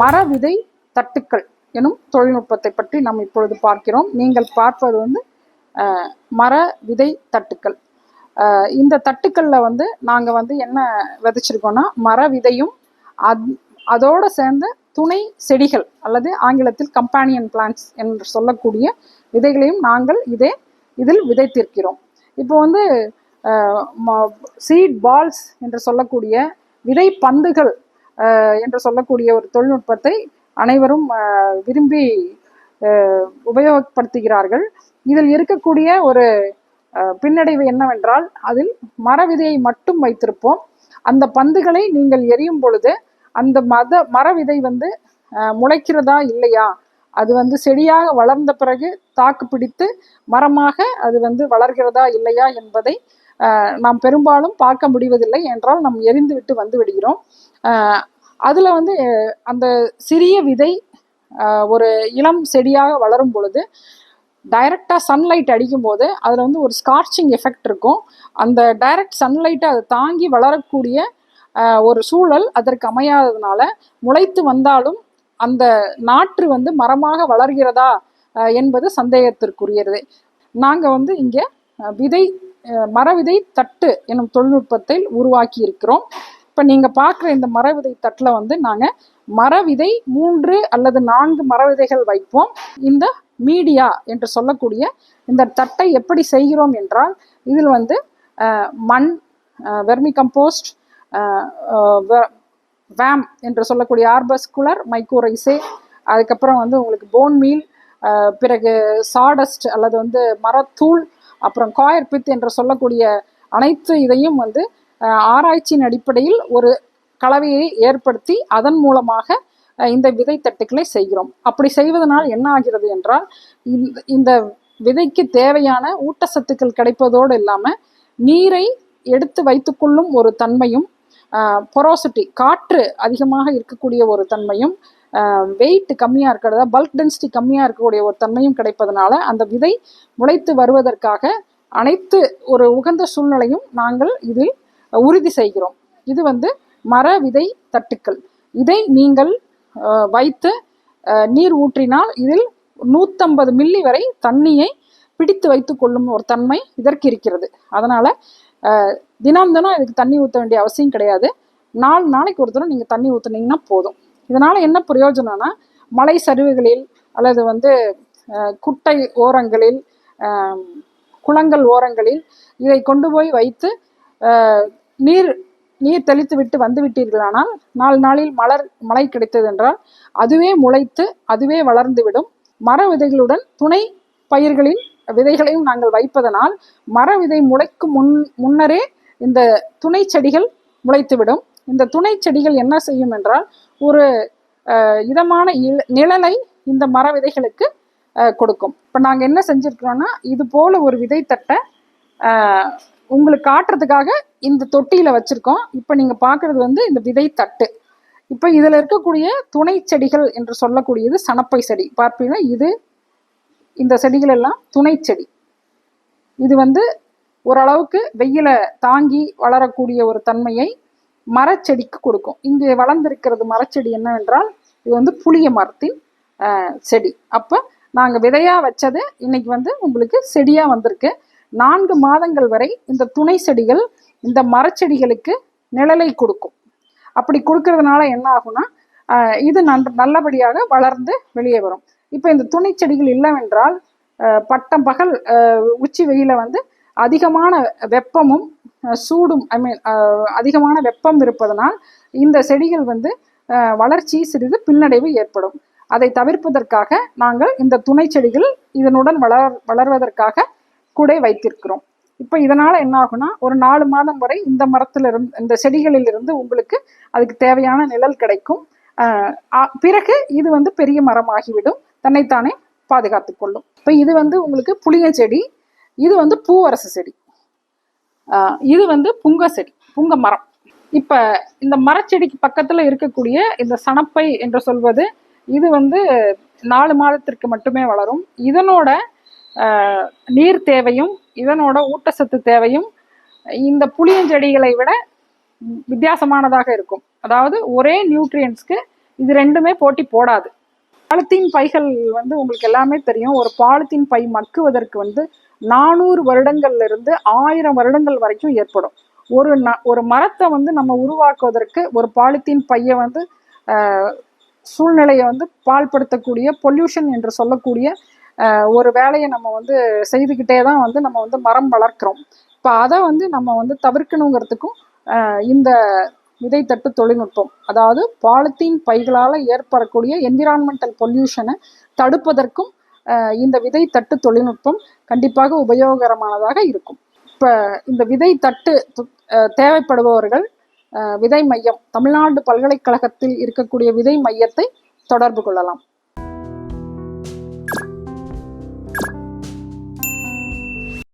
மரவிதை தட்டுக்கள் எனும் தொழில்நுட்பத்தை பற்றி நாம் இப்பொழுது பார்க்கிறோம். நீங்கள் பார்ப்பது வந்து மர விதை தட்டுக்கள். இந்த தட்டுக்களில் வந்து நாங்கள் வந்து என்ன விதைச்சிருக்கோம்னா மர விதையும் அத் அதோடு சேர்ந்த துணை செடிகள் அல்லது ஆங்கிலத்தில் கம்பானியன் பிளான்ட்ஸ் என்று சொல்லக்கூடிய விதைகளையும் நாங்கள் இதே இதில் விதைத்திருக்கிறோம். இப்போ வந்து சீட் பால்ஸ் என்று சொல்லக்கூடிய விதை பந்துகள் என்று சொல்லக்கூடிய ஒரு தொழில்நுட்பத்தை அனைவரும் அஹ், விரும்பி அஹ், உபயோகப்படுத்துகிறார்கள். இதில் இருக்கக்கூடிய ஒரு அஹ், பின்னடைவு என்னவென்றால் அதில் மர விதையை மட்டும் வைத்திருப்போம். அந்த பந்துகளை நீங்கள் எரியும் பொழுது அந்த மத மர விதை வந்து அஹ், முளைக்கிறதா இல்லையா? அது வந்து செடியாக வளர்ந்த பிறகு தாக்கு பிடித்து மரமாக அது வந்து வளர்கிறதா இல்லையா என்பதை நாம் பெரும்பாலும் பார்க்க முடிவதில்லை என்றால் நாம் எரிந்து விட்டு வந்து விடுகிறோம். அதில் வந்து அந்த சிறிய விதை ஒரு இளம் செடியாக வளரும் பொழுது டைரக்டாக சன்லைட் அடிக்கும்போது அதில் வந்து ஒரு ஸ்கார்ச்சிங் எஃபெக்ட் இருக்கும். அந்த டைரக்ட் சன்லைட்டை அதை தாங்கி வளரக்கூடிய ஒரு சூழல் அதற்கு அமையாததுனால முளைத்து வந்தாலும் அந்த நாற்று வந்து மரமாக வளர்கிறதா என்பது சந்தேகத்திற்குரியது. நாங்கள் வந்து இங்கே விதை மரவிதை தட்டு எனும் தொழில்நுட்பத்தை உருவாக்கி இருக்கிறோம் இப்போ நீங்கள் பார்க்குற இந்த மரவிதை தட்டில் வந்து நாங்கள் மரவிதை மூன்று அல்லது நான்கு மரவிதைகள் வைப்போம். இந்த மீடியா என்று சொல்லக்கூடிய இந்த தட்டை எப்படி செய்கிறோம் என்றால் இதில் வந்து மண் வெர்மி கம்போஸ்ட் வேம் என்று சொல்லக்கூடிய ஆர்பஸ்குலர் மைக்கோரைசே அதுக்கப்புறம் வந்து உங்களுக்கு போன் மீல் பிறகு சாடஸ்ட் அல்லது வந்து மரத்தூள் அப்புறம் காயர் பித் என்று சொல்லக்கூடிய அனைத்து இதையும் வந்து ஆராய்ச்சியின் அடிப்படையில் ஒரு கலவையை ஏற்படுத்தி அதன் மூலமாக இந்த விதை தட்டுக்களை செய்கிறோம். அப்படி செய்வதனால் என்ன ஆகிறது என்றால் இந்த இந்த விதைக்கு தேவையான ஊட்டச்சத்துக்கள் கிடைப்பதோடு இல்லாமல் நீரை எடுத்து வைத்துக்கொள்ளும் ஒரு தன்மையும் பொரோசிட்டி காற்று அதிகமாக இருக்கக்கூடிய ஒரு தன்மையும் வெயிட் கம்மியாக இருக்கிறதா பல்க் டென்சிட்டி கம்மியாக இருக்கக்கூடிய ஒரு தன்மையும் கிடைப்பதனால அந்த விதை முளைத்து வருவதற்காக அனைத்து ஒரு உகந்த சூழ்நிலையும் நாங்கள் இதில் உறுதி செய்கிறோம். இது வந்து மர விதை தட்டுக்கள். இதை நீங்கள் வைத்து நீர் ஊற்றினால் இதில் நூற்றம்பது மில்லி வரை தண்ணியை பிடித்து வைத்து கொள்ளும் ஒரு தன்மை இதற்கு இருக்கிறது. அதனால் தினம் தினம் இதுக்கு தண்ணி ஊற்ற வேண்டிய அவசியம் கிடையாது. நாலு நாளைக்கு ஒரு தடவை நீங்கள் தண்ணி ஊற்றுனீங்கன்னா போதும். இதனால் என்ன பிரயோஜனம்னா மலை சரிவுகளில் அல்லது வந்து குட்டை ஓரங்களில் குளங்கள் ஓரங்களில் இதை கொண்டு போய் வைத்து நீர் நீர் தெளித்து விட்டு வந்து விட்டீர்களானால் நாலு நாளில் மலர் மழை கிடைத்தது என்றால் அதுவே முளைத்து அதுவே வளர்ந்துவிடும் மர விதைகளுடன் துணை பயிர்களின் விதைகளையும் நாங்கள் வைப்பதனால் மர விதை முளைக்கும் முன் முன்னரே இந்த துணை செடிகள் முளைத்துவிடும் இந்த துணை செடிகள் என்ன செய்யும் என்றால் ஒரு இதமான இல- நிழலை இந்த மர விதைகளுக்கு கொடுக்கும். இப்போ நாங்கள் என்ன செஞ்சுருக்கிறோன்னா இது போல் ஒரு விதைத்தட்டை உங்களுக்கு காட்டுறதுக்காக இந்த தொட்டியில் வச்சுருக்கோம். இப்போ நீங்கள் பார்க்குறது வந்து இந்த விதைத்தட்டு. இப்போ இதில் இருக்கக்கூடிய துணை செடிகள் என்று சொல்லக்கூடியது சணப்பை செடி. பார்ப்பீங்கன்னா இது இந்த செடிகள் எல்லாம் துணை செடி. இது வந்து ஓரளவுக்கு வெயிலை தாங்கி வளரக்கூடிய ஒரு தன்மையை மரச்செடிக்கு கொடுக்கும். இங்கே வளர்ந்திருக்கிறது மரச்செடி என்னவென்றால் இது வந்து புளிய மரத்தின் செடி. அப்போ நாங்கள் விதையாக வச்சது இன்னைக்கு வந்து உங்களுக்கு செடியாக வந்திருக்கு. நான்கு மாதங்கள் வரை இந்த துணை செடிகள் இந்த மரச்செடிகளுக்கு நிழலை கொடுக்கும். அப்படி கொடுக்கறதுனால என்ன ஆகும்னா இது நன் நல்லபடியாக வளர்ந்து வெளியே வரும். இப்போ இந்த துணை செடிகள் இல்லைவென்றால் பட்டம் பகல் உச்சி வெயில வந்து அதிகமான வெப்பமும் சூடும் ஐ மீன் அதிகமான வெப்பம் இருப்பதனால் இந்த செடிகள் வந்து வளர்ச்சி சிறிது பின்னடைவு ஏற்படும். அதை தவிர்ப்பதற்காக நாங்கள் இந்த துணை செடிகள் இதனுடன் வளர் வளர்வதற்காக கூட வைத்திருக்கிறோம். இப்போ இதனால் என்ன ஆகும்னா ஒரு நாலு மாதம் வரை இந்த மரத்திலிருந்து இந்த செடிகளில் இருந்து உங்களுக்கு அதுக்கு தேவையான நிழல் கிடைக்கும். பிறகு இது வந்து பெரிய மரமாகிவிடும். தன்னைத்தானே பாதுகாத்து கொள்ளும். இப்போ இது வந்து உங்களுக்கு புளிய செடி இது வந்து பூவரசு செடி. இது வந்து புங்க செடி புங்க மரம். இப்போ இந்த மரச்செடிக்கு பக்கத்தில் இருக்கக்கூடிய இந்த சணப்பை என்று சொல்வது இது வந்து நாலு மாதத்திற்கு மட்டுமே வளரும். இதனோட நீர் தேவையும் இதனோட ஊட்டச்சத்து தேவையும் இந்த புளியஞ்செடிகளை விட வித்தியாசமானதாக இருக்கும். அதாவது ஒரே நியூட்ரியன்ஸ்க்கு இது ரெண்டுமே போட்டி போடாது. பாலித்தீன் பைகள் வந்து உங்களுக்கு எல்லாமே தெரியும். ஒரு பாலித்தீன் பை மக்குவதற்கு வந்து நானூறு வருடங்கள்ல இருந்து ஆயிரம் வருடங்கள் வரைக்கும் ஏற்படும். ஒரு ந ஒரு மரத்தை வந்து நம்ம உருவாக்குவதற்கு ஒரு பாலித்தீன் பையை வந்து ஆஹ், சூழ்நிலையை வந்து பால்படுத்தக்கூடிய பொல்யூஷன் என்று சொல்லக்கூடிய ஒரு வேலையை நம்ம வந்து செய்துக்கிட்டே தான் வந்து நம்ம வந்து மரம் வளர்க்குறோம். இப்போ அதை வந்து நம்ம வந்து தவிர்க்கணுங்கிறதுக்கும் ஆஹ், இந்த விதைத்தட்டு தொழில்நுட்பம் அதாவது பாலித்தீன் பைகளால் ஏற்படக்கூடிய என்விரான்மெண்டல் பொல்யூஷனை தடுப்பதற்கும் இந்த இந்த தட்டு தொழில்நுட்பம் கண்டிப்பாக உபயோகரமானதாக இருக்கும். இப்போ இந்த விதை தட்டு தேவைப்படுபவர்கள் விதை மையம் தமிழ்நாடு பல்கலைக்கழகத்தில் இருக்கக்கூடிய விதை மையத்தை தொடர்பு கொள்ளலாம்.